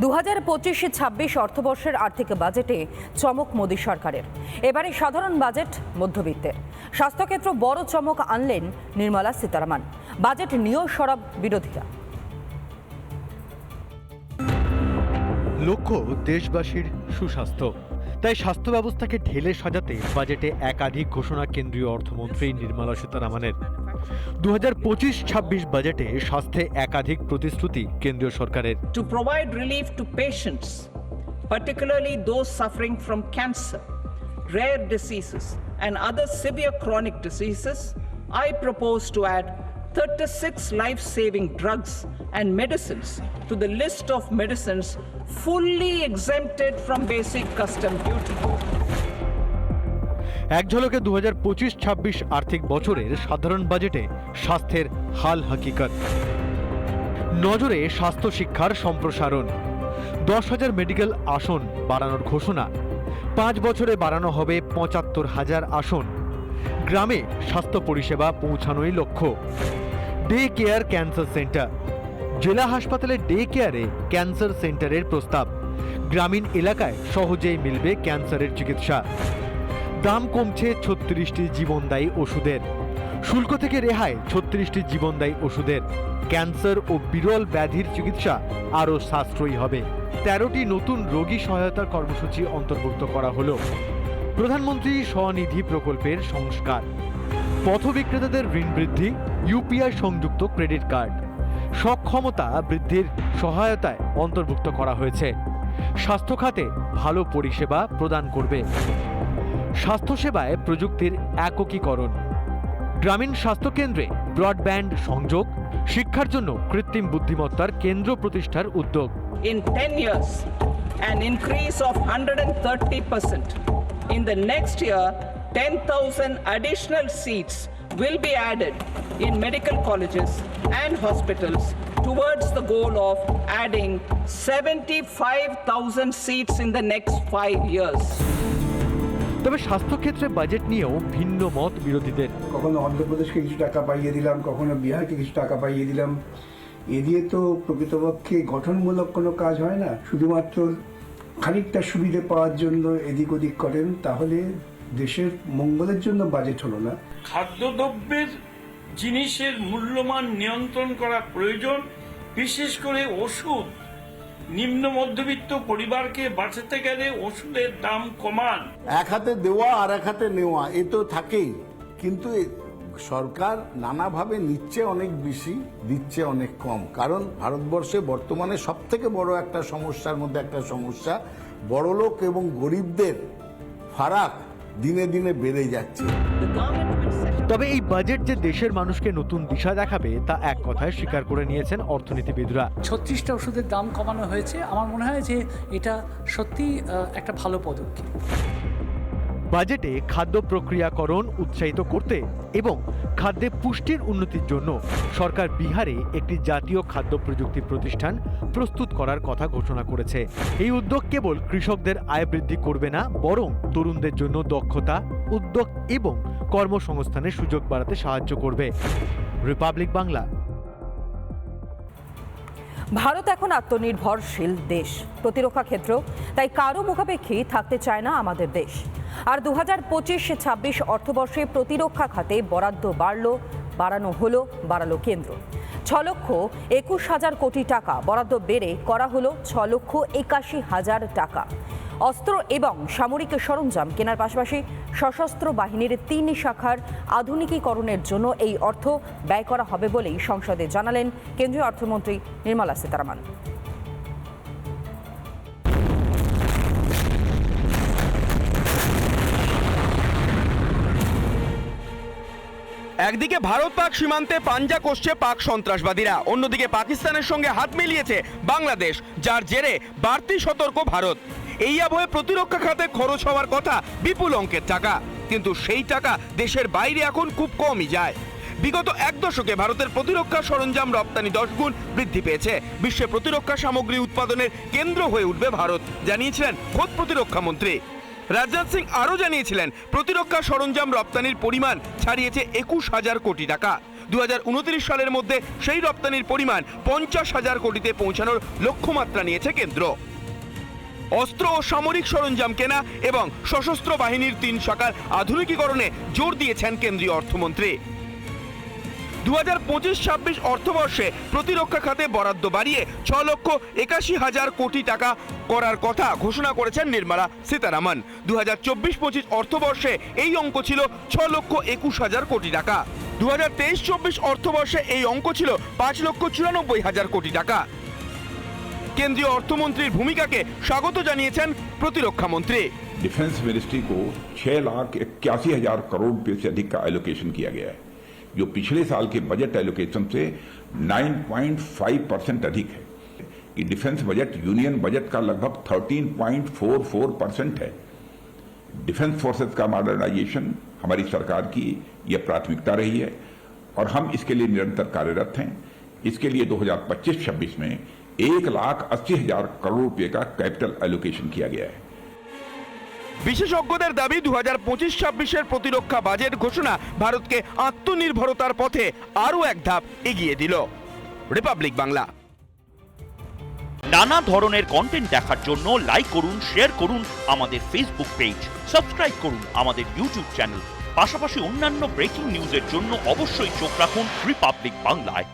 দু হাজার পঁচিশে ছাব্বিশ অর্থবর্ষের আর্থিক বাজেটে চমক মোদী সরকারের। এবারে সাধারণ বাজেট মধ্যবিত্তের। স্বাস্থ্যক্ষেত্র বড় চমক আনলেন নির্মলা সীতারামন। বাজেট নিয়েও সরব বিরোধীরা। লক্ষ্য, দেশবাসীর সুস্বাস্থ্য। তাই স্বাস্থ্য ব্যবস্থাকে ঢেলে সাজাতে বাজেটে একাধিক ঘোষণা কেন্দ্রীয় অর্থমন্ত্রী নির্মলা সীতারামনের। দু হাজার পঁচিশ ছাব্বিশ বাজেটে স্বাস্থ্যে একাধিক প্রতিশ্রুতি কেন্দ্রীয় সরকারের to provide relief to patients, particularly those suffering from cancer, rare diseases, and other severe chronic diseases, I propose to add 36 life saving drugs and medicines to the list of medicines fully exempted from basic custom duty. এক ঝলকে দু হাজার পঁচিশ, ছাব্বিশ আর্থিক বছরের সাধারণ বাজেটে স্বাস্থ্যের হাল হাকিকত। নজরে স্বাস্থ্য শিক্ষার সম্প্রসারণ। দশ হাজার মেডিকেল আসন বাড়ানোর ঘোষণা। পাঁচ বছরে বাড়ানো হবে পঁচাত্তর হাজার আসন। গ্রামে স্বাস্থ্য পরিষেবা পৌঁছানোই লক্ষ্য। ডে কেয়ার ক্যান্সার সেন্টার জেলা হাসপাতালে ডে কেয়ারে ক্যান্সার সেন্টারের প্রস্তাব। গ্রামীণ এলাকায় সহজেই মিলবে ক্যান্সারের চিকিৎসা। দাম কমছে ছত্রিশটি জীবনদায়ী ওষুধের। শুল্ক থেকে রেহাই ছত্রিশটি জীবনদায়ী ওষুধের। ক্যান্সার ও বিরল ব্যাধির চিকিৎসা আরও সাশ্রয়ী হবে। তেরোটি নতুন রোগী সহায়তার কর্মসূচি অন্তর্ভুক্ত করা হলো। প্রধানমন্ত্রী স্বনিধি প্রকল্পের সংস্কার। পথ বিক্রেতাদের ঋণ বৃদ্ধি ইউপিআই সংযুক্ত ক্রেডিট কার্ড। সক্ষমতা বৃদ্ধির সহায়তায় অন্তর্ভুক্ত করা হয়েছে। স্বাস্থ্য খাতে ভালো পরিষেবা প্রদান করবে। স্বাস্থ্যসেবায় প্রযুক্তির একীকরণ গ্রামীণ স্বাস্থ্যকেন্দ্রে ব্রডব্যান্ড সংযোগ, শিক্ষার জন্য কৃত্রিম বুদ্ধিমত্তার কেন্দ্র প্রতিষ্ঠার উদ্যোগ। In ten years an increase of hundred and thirty percent in the next year ten thousand additional seats will be added in medical colleges and hospitals towards the goal of adding seventy five thousand seats in the next five years তবে স্বাস্থ্যক্ষেত্রে budget নিয়েও ভিন্ন মত বিরোধীদের। কখনো অন্ধ্রপ্রদেশকে কিছু টাকা পাইয়ে দিলাম কখনো বিহারকে কিছু টাকা পাইয়ে দিলাম। এ দিয়ে তো প্রকৃতপক্ষে গঠনমূলক কোনো কাজ হয় না। শুধুমাত্র খানিকটা সুবিধে পাওয়ার জন্য এদিক ওদিক করেন তাহলে দেশের মঙ্গলের জন্য বাজেট হলো না। খাদ্যদ্রব্যের জিনিসের মূল্যমান নিয়ন্ত্রণ করা প্রয়োজন বিশেষ করে ওষুধ। নিম্ন মধ্যবিত্ত পরিবারকে বাঁচাতে গেলে ওষুধের দাম কমান। এক হাতে দেওয়া আর এক হাতে নেওয়া এ তো থাকেই। কিন্তু সরকার নানাভাবে নিচ্ছে অনেক বেশি দিচ্ছে অনেক কম। কারণ ভারতবর্ষে বর্তমানে সব থেকে বড় একটা সমস্যার মধ্যে একটা সমস্যা বড়লোক এবং গরিবদের ফারাক দিনে দিনে বেড়ে যাচ্ছে। তবে এই বাজেট যে দেশের মানুষকে নতুন দিশা দেখাবে, তা এক কথায় স্বীকার করে নিয়েছেন অর্থনীতিবিদরা। ছত্রিশটা ওষুধের দাম কমানো হয়েছে। আমার মনে হয় যে এটা সত্যি একটা ভালো পদক্ষেপ। বাজেটে খাদ্য প্রক্রিয়াকরণ উৎসাহিত করতে এবং খাদ্যে পুষ্টির উন্নতির জন্য সরকার বিহারে একটি জাতীয় খাদ্য প্রযুক্তি প্রতিষ্ঠান প্রস্তুত করার কথা ঘোষণা করেছে। এই উদ্যোগ কেবল কৃষকদের আয় বৃদ্ধি করবে না, বরং তরুণদের জন্য দক্ষতা, উদ্যোগ এবং কর্মসংস্থানের সুযোগ বাড়াতে সাহায্য করবে। রিপাবলিক বাংলা ভারত এখন আত্মনির্ভরশীল দেশ। প্রতিরক্ষা ক্ষেত্র, তাই কারও মুখাপেক্ষী থাকতে চায় না আমাদের দেশ। আর দু হাজার পঁচিশ ছাব্বিশ অর্থবর্ষে প্রতিরক্ষা খাতে বরাদ্দ বাড়ল, বাড়ানো হলো, বাড়ালো কেন্দ্র। ছ লক্ষ একুশ হাজার কোটি টাকা বরাদ্দ বেড়ে করা হলো ছ লক্ষ একাশি হাজার টাকা। অস্ত্র এবং সামরিক সরঞ্জাম কেনার পাশাপাশি সশস্ত্র বাহিনীর তিন শাখার আধুনিকীকরণের জন্য এই অর্থ ব্যয় করা হবে বলেই সংসদে জানালেন কেন্দ্রীয় অর্থমন্ত্রী নির্মলা সীতারামন। একদিকে ভারত পাক সীমান্তে পাঞ্জা কষছে পাক সন্ত্রাসবাদীরা, অন্যদিকে পাকিস্তানের সঙ্গে হাত মিলিয়েছে বাংলাদেশ, যার জেরে বাড়তি সতর্ক ভারত। এই আবহে প্রতিরক্ষা খাতে খরচ হওয়ার কথা বিপুল অঙ্কের টাকা। কিন্তু সেই টাকা দেশের বাইরে এখন খুব কমই যায়। বিগত এক দশকে ভারতের প্রতিরক্ষা সরঞ্জাম রপ্তানি দশ গুণ বৃদ্ধি পেয়েছে। বিশ্বে প্রতিরক্ষা সামগ্রী উৎপাদনের কেন্দ্র হয়ে উঠবে ভারত, জানিয়েছিলেন খোদ প্রতিরক্ষা মন্ত্রী। রাজনাথ সিং আরও জানিয়েছিলেন, প্রতিরক্ষা সরঞ্জাম রপ্তানির পরিমাণ ছাড়িয়েছে একুশ হাজার কোটি টাকা। দু হাজার উনত্রিশ সালের মধ্যে সেই রপ্তানির পরিমাণ পঞ্চাশ হাজার কোটিতে পৌঁছানোর লক্ষ্যমাত্রা নিয়েছে কেন্দ্র। অস্ত্র ও সামরিক সরঞ্জাম কেনা এবং সশস্ত্র বাহিনীর তিন শাখার আধুনিকীকরণে জোর দিয়েছেন কেন্দ্রীয় অর্থমন্ত্রী। দু হাজার পঁচিশ ছাব্বিশ অর্থবর্ষে প্রতিরক্ষা খাতে বরাদ্দ বাড়িয়ে ছ লক্ষ একাশি হাজার কোটি টাকা করার কথা ঘোষণা করেছেন নির্মলা সীতারামন। দু হাজার চব্বিশ পঁচিশ অর্থবর্ষে এই অঙ্ক ছিল ছ লক্ষ একুশ হাজার কোটি টাকা। দু হাজার তেইশ চব্বিশ অর্থবর্ষে এই অঙ্ক ছিল পাঁচ লক্ষ চুরানব্বই হাজার কোটি টাকা। কেন্দ্রীয় অর্থমন্ত্রীর ভূমিকাকে স্বাগত জানিয়েছেন প্রতিরক্ষা মন্ত্রী डिफेंस मिनिस्ट्री को छह लाख इक्यासी हजार करोड़ रुपए से अधिक का एलोकेशन किया गया है जो पिछले साल के बजट एलोकेशन से 9.5 परसेंट अधिक है कि डिफेंस बजट यूनियन बजट का लगभग 13.44 परसेंट है डिफेंस फोर्सेस का मॉडर्नाइजेशन हमारी सरकार की यह प्राथमिकता रही है और हम इसके लिए निरंतर कार्यरत हैं इसके लिए 2025-26 में एक लाख अस्सी हजार करोड़ रुपए का कैपिटल एलोकेशन किया गया है বিশেষজ্ঞদের দাবি দু হাজার পঁচিশ ছাব্বিশের প্রতিরক্ষা বাজেট ঘোষণা ভারতকে আত্মনির্ভরতার পথে আরও এক ধাপ এগিয়ে দিল রিপাবলিক বাংলা নানা ধরনের কন্টেন্ট দেখার জন্য লাইক করুন শেয়ার করুন আমাদের ফেসবুক পেজ সাবস্ক্রাইব করুন আমাদের ইউটিউব চ্যানেল পাশাপাশি অন্যান্য ব্রেকিং নিউজের জন্য অবশ্যই চোখ রাখুন রিপাবলিক বাংলায়